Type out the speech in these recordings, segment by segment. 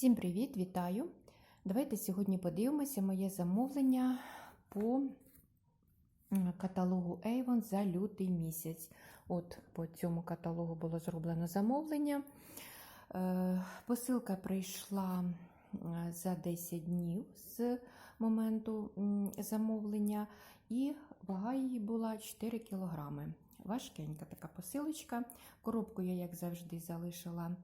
Всім привіт, вітаю! Давайте сьогодні подивимося моє замовлення по каталогу Avon за лютий місяць. От по цьому каталогу було зроблено замовлення. Е, Посилка прийшла за 10 днів з моменту замовлення, і вага її була 4 кілограми. Важкенька така посилочка. Коробку я, як завжди, залишила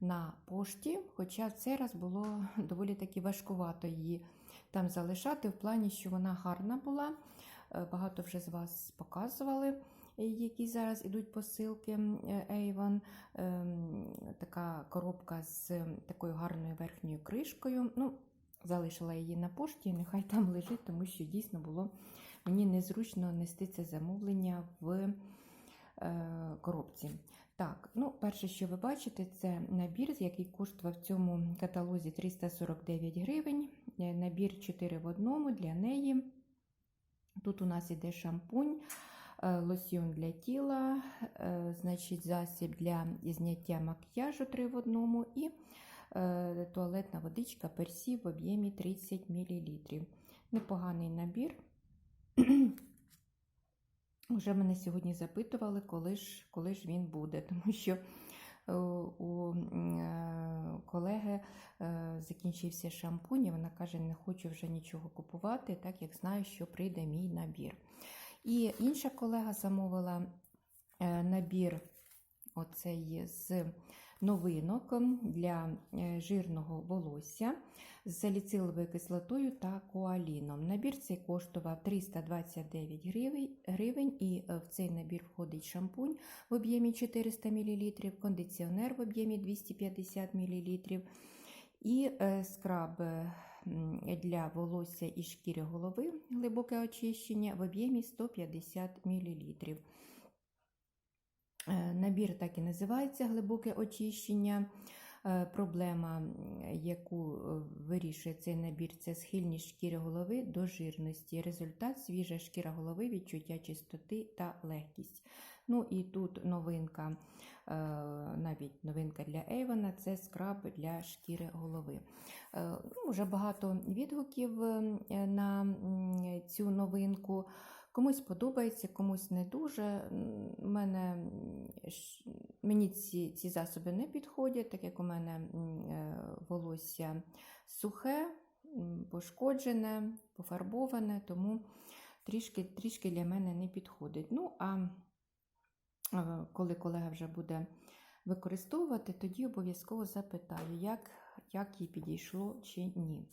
на пошті, хоча в цей раз було доволі таки важкувато її там залишати, в плані, що вона гарна була. Е, Багато вже з вас показували, е, які зараз ідуть посилки е, Avon. Ем, Така коробка з такою гарною верхньою кришкою. Ну, Залишила її на пошті, нехай там лежить, тому що дійсно було мені незручно нести це замовлення в коробці. Так, ну, перше, що ви бачите, це набір, який коштував в цьому каталозі 349 гривень. Е, Набір 4 в одному для неї. Тут у нас іде шампунь, е, лосьйон для тіла, е, значить, засіб для зняття макіяжу 3 в одному і е, туалетна водичка персі в об'ємі 30 мл. Непоганий набір. Вже мене сьогодні запитували, коли ж, коли ж він буде, тому що е, у е, колеги е, закінчився шампунь, і вона каже, не хочу вже нічого купувати, так як знаю, що прийде мій набір. І інша колега замовила набір оцей з новинок для е, жирного волосся з саліциловою кислотою та коаліном. Набір цей коштував 329 гривень, і е, в цей набір входить шампунь в об'ємі 400 мл, кондиціонер в об'ємі 250 мл і е, скраб для волосся і шкіри голови глибоке очищення в об'ємі 150 мл. Е, Набір так і називається глибоке очищення. Е, Проблема, яку е, вирішує цей набір, це схильність шкіри голови до жирності. Результат свіжа шкіра голови, відчуття чистоти та легкість. Ну і тут новинка, навіть новинка для Avon, це скраб для шкіри голови. Ну, Вже багато відгуків на цю новинку. Комусь подобається, комусь не дуже. Мене, мені ці, ці засоби не підходять, так як у мене е, волосся сухе, пошкоджене, пофарбоване, тому трішки, трішки для мене не підходить. Ну, а е, коли колега вже буде використовувати, тоді обов'язково запитаю, як, як їй підійшло чи ні.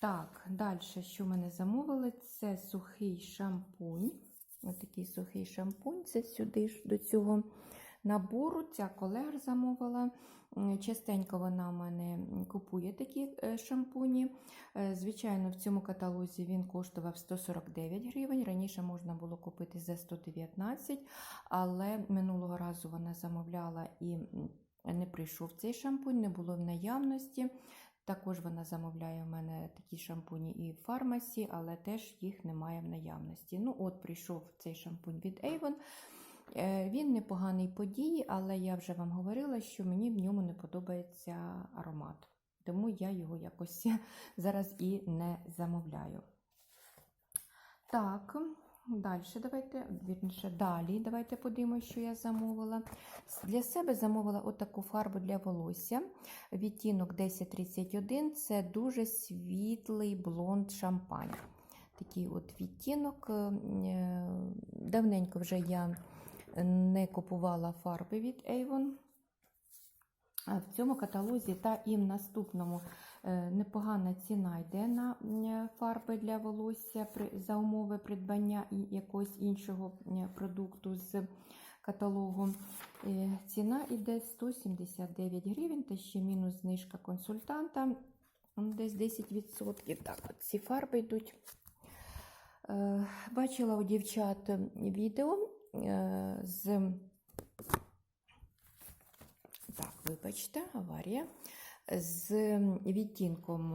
Так, далі, що мене замовили, це сухий шампунь. Ось такий сухий шампунь. Це сюди ж до цього набору. Ця колега замовила. Частенько вона в мене купує такі е, шампуні. Е, Звичайно, в цьому каталозі він коштував 149 гривень. Раніше можна було купити за 119, але минулого разу вона замовляла і не прийшов цей шампунь, не було в наявності. Також вона замовляє в мене такі шампуні і в фармасі, але теж їх немає в наявності. Ну, от прийшов цей шампунь від Avon. Е, Він непоганий по дії, але я вже вам говорила, що мені в ньому не подобається аромат. Тому я його якось зараз і не замовляю. Так, далі давайте, вірніше, далі давайте подивимося, що я замовила. Для себе замовила отаку фарбу для волосся. Відтінок 1031 це дуже світлий блонд шампань. Такий от відтінок. Е, Давненько вже я не купувала фарби від Avon. В цьому каталозі та і в наступному непогана ціна йде на фарби для волосся за умови придбання якогось іншого продукту з каталогу. Е, Ціна йде 179 гривень, та ще мінус знижка консультанта, десь 10%. Так, от ці фарби йдуть. Е, Бачила у дівчат відео е, з так, вибачте, аварія. З відтінком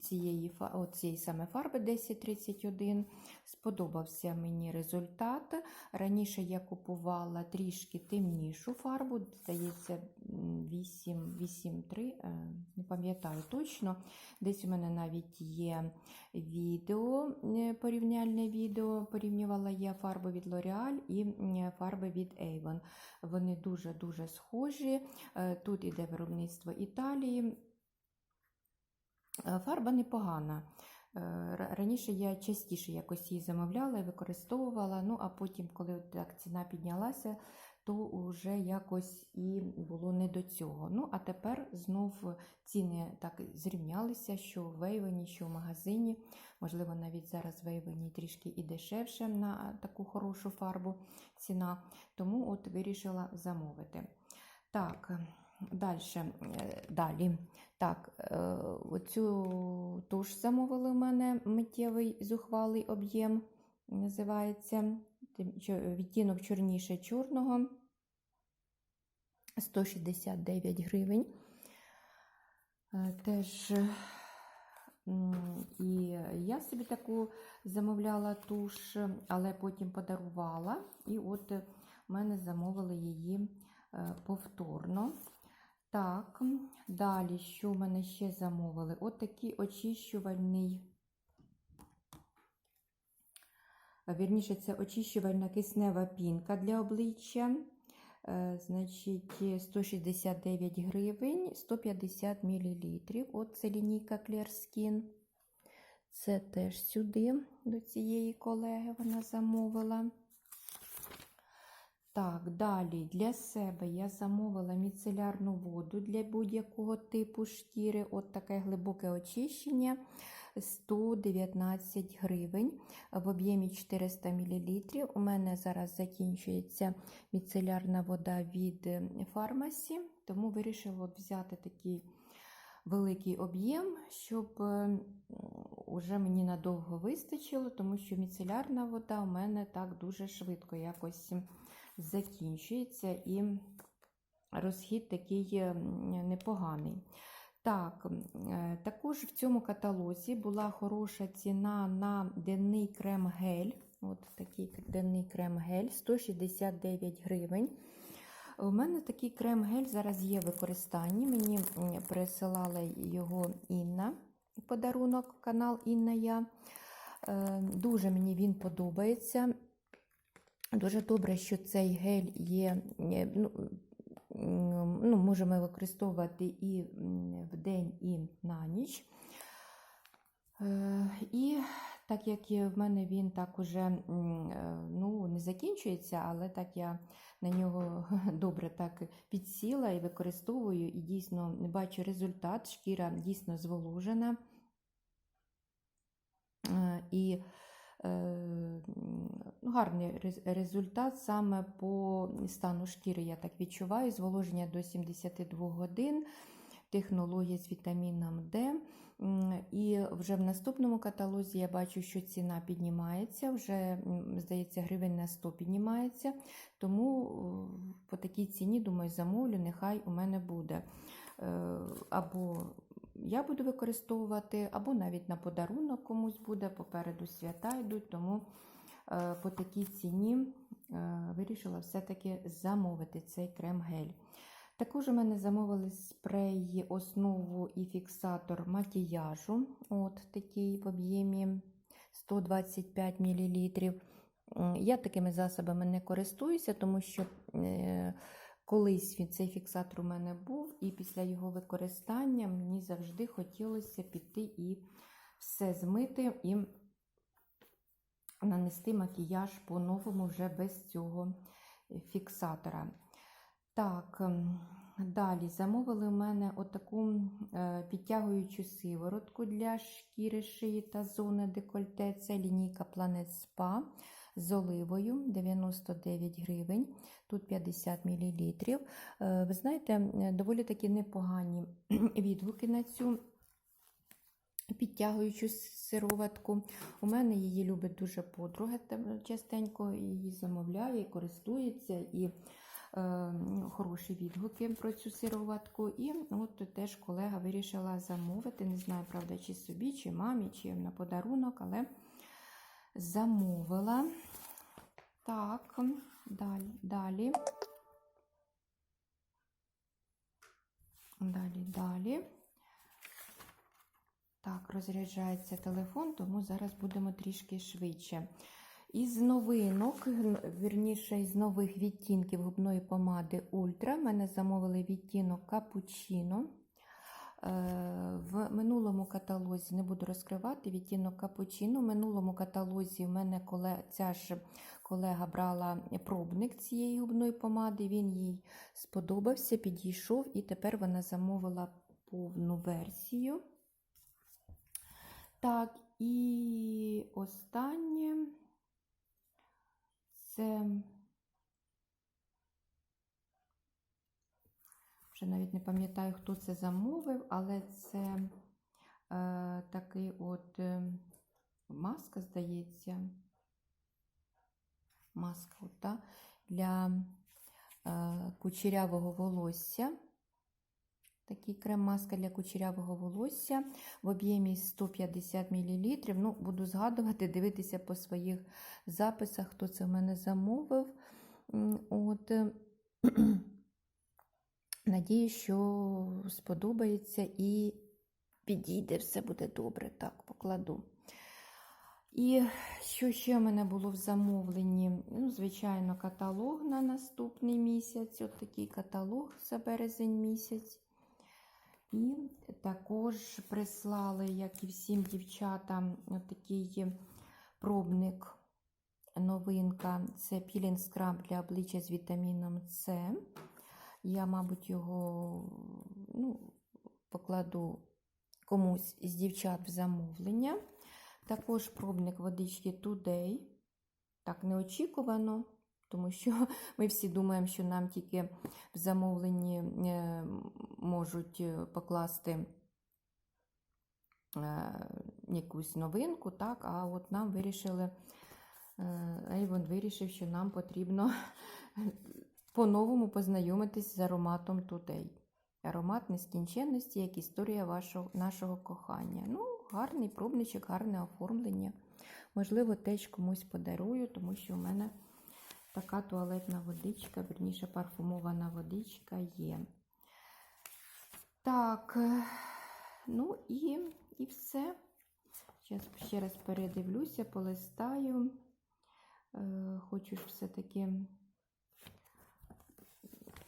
цієї, цієї саме фарби 1031. Сподобався мені результат. Раніше я купувала трішки темнішу фарбу, здається, 8,3, не пам'ятаю точно. Десь у мене навіть є відео, е, порівняльне відео. Порівнювала я фарби від L'Oreal і фарби від Avon. Вони дуже-дуже схожі. Е, Тут іде виробництво Італії. Е, Фарба непогана. Е, Раніше я частіше якось її замовляла і використовувала, ну а потім, коли так ціна піднялася, то вже якось і було не до цього. Ну, а тепер знов ціни так зрівнялися, що в Вейвені, що в магазині. Можливо, навіть зараз в Вейвені трішки і дешевше на таку хорошу фарбу ціна. Тому от вирішила замовити. Так, далі. Далі. Так, е, оцю туш замовили у мене миттєвий зухвалий об'єм, називається відтінок чорніше чорного. 169 гривень. Е, Теж і я собі таку замовляла туш, але потім подарувала. І от в мене замовили її е, повторно. Так, далі, що в мене ще замовили? От такий очищувальний. Вірніше, це очищувальна киснева пінка для обличчя. Е, Значить, 169 гривень, 150 мл. От це лінійка Clear Skin. Це теж сюди, до цієї колеги вона замовила. Так, далі для себе я замовила міцелярну воду для будь-якого типу шкіри. От таке глибоке очищення 119 гривень в об'ємі 400 мл. У мене зараз закінчується міцелярна вода від фармасі, тому вирішила взяти такий великий об'єм, щоб е, уже мені надовго вистачило, тому що міцелярна вода у мене так дуже швидко якось закінчується і розхід такий е, непоганий. Так, е, також в цьому каталозі була хороша ціна на денний крем-гель. От такий денний крем-гель 169 гривень. У мене такий крем-гель зараз є в використанні. Мені присилала його Інна подарунок, канал Інна Я. Е, Дуже мені він подобається. Дуже добре, що цей гель є, е, ну, ну, можемо використовувати і м, вдень, і на ніч. Е, І так як в мене він так уже е, ну, не закінчується, але так я на нього добре так підсіла і використовую, і дійсно бачу результат. Шкіра дійсно зволожена. І гарний результат саме по стану шкіри, я так відчуваю. Зволоження до 72 годин, технологія з вітаміном Д. І вже в наступному каталозі я бачу, що ціна піднімається, вже, здається, гривень на 100 піднімається. Тому е, по такій ціні, думаю, замовлю, нехай у мене буде. Е, Або я буду використовувати, або навіть на подарунок комусь буде, попереду свята йдуть, тому е, по такій ціні е, вирішила все-таки замовити цей крем-гель. Також у мене замовили спрей, основу і фіксатор макіяжу. От такий в об'ємі 125 мл. Я такими засобами не користуюся, тому що е, колись він, цей фіксатор у мене був, і після його використання мені завжди хотілося піти і все змити і нанести макіяж по-новому вже без цього фіксатора. Так, ем, далі замовили в мене отаку е, підтягуючу сиворотку для шкіри шиї та зони декольте. Це лінійка Planet Spa з оливою 99 гривень, тут 50 мл. Ви знаєте, е, доволі таки непогані відгуки на цю підтягуючу сироватку. У мене її любить дуже подруга, частенько її замовляє, користується і е, хороші відгуки про цю сироватку. І от теж колега вирішила замовити. Не знаю, правда, чи собі, чи мамі, чи на подарунок, але замовила. Так, далі, далі. Далі, далі. Так, розряджається телефон, тому зараз будемо трішки швидше. Із новинок, вірніше, із нових відтінків губної помади Ультра. Мене замовили відтінок Капучино. В минулому каталозі не буду розкривати відтінок Капучино. В минулому каталозі в мене колега, ця ж колега брала пробник цієї губної помади. Він їй сподобався, підійшов, і тепер вона замовила повну версію. Так, і останнє це вже навіть не пам'ятаю, хто це замовив, але це е, такий от е, маска, здається, маска от, та, для е, кучерявого волосся. Такий крем-маска для кучерявого волосся в об'ємі 150 мл. Ну, Буду згадувати, дивитися по своїх записах, хто це в мене замовив. От. Надію, що сподобається і підійде, все буде добре. Так, покладу. І що ще в мене було в замовленні? Ну, Звичайно, каталог на наступний місяць. От такий каталог за березень місяць. І також прислали, як і всім дівчатам, такий пробник, новинка це пілінг скраб для обличчя з вітаміном С. Я, мабуть, його ну, покладу комусь з дівчат в замовлення. Також пробник водички Today. Так, неочікувано, тому що ми всі думаємо, що нам тільки в замовленні е, можуть покласти е, якусь новинку, так, а от нам вирішили, Avon вирішив, що нам потрібно по-новому познайомитись з ароматом Today. Аромат нескінченності, як історія вашого, нашого кохання. Ну, гарний пробничок, гарне оформлення. Можливо, теж комусь подарую, тому що у мене така туалетна водичка, верніше парфумована водичка є. Так, ну і, і все. Зараз ще раз передивлюся, полистаю. Е, хочу ж все-таки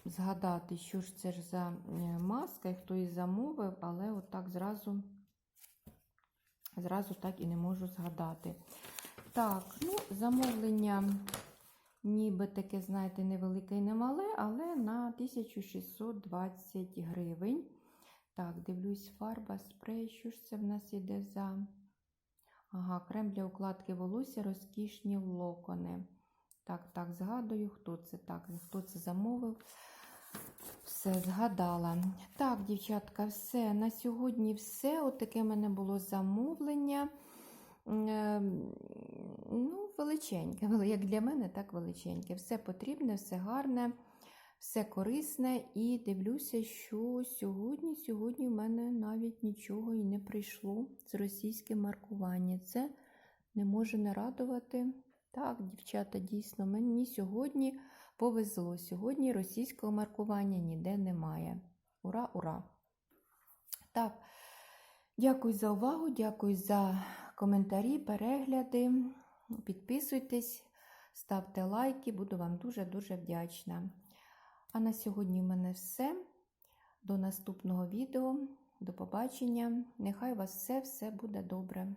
згадати, що ж це ж за е, маска, і хто її замовив, але отак зразу, зразу так і не можу згадати. Так, ну, замовлення, ніби таке, знаєте, невелике і немале, але на 1620 гривень. Так, дивлюсь, фарба, спрей. Що ж це в нас іде за. Ага, крем для укладки волосся, розкішні локони. Так, так, згадую, хто це так, хто це замовив. Все, згадала. Так, дівчатка, все. На сьогодні все. От таке в мене було замовлення. Ем, ну, величеньке, як для мене, так величеньке. Все потрібне, все гарне, все корисне. І дивлюся, що сьогодні сьогодні в мене навіть нічого і не прийшло з російським маркуванням. Це не може не радувати. Так, дівчата, дійсно, мені сьогодні повезло. Сьогодні російського маркування ніде немає. Ура, ура! Так, дякую за увагу, дякую за коментарі, перегляди. Підписуйтесь, ставте лайки, буду вам дуже-дуже вдячна. А на сьогодні в мене все. До наступного відео. До побачення. Нехай у вас все-все буде добре.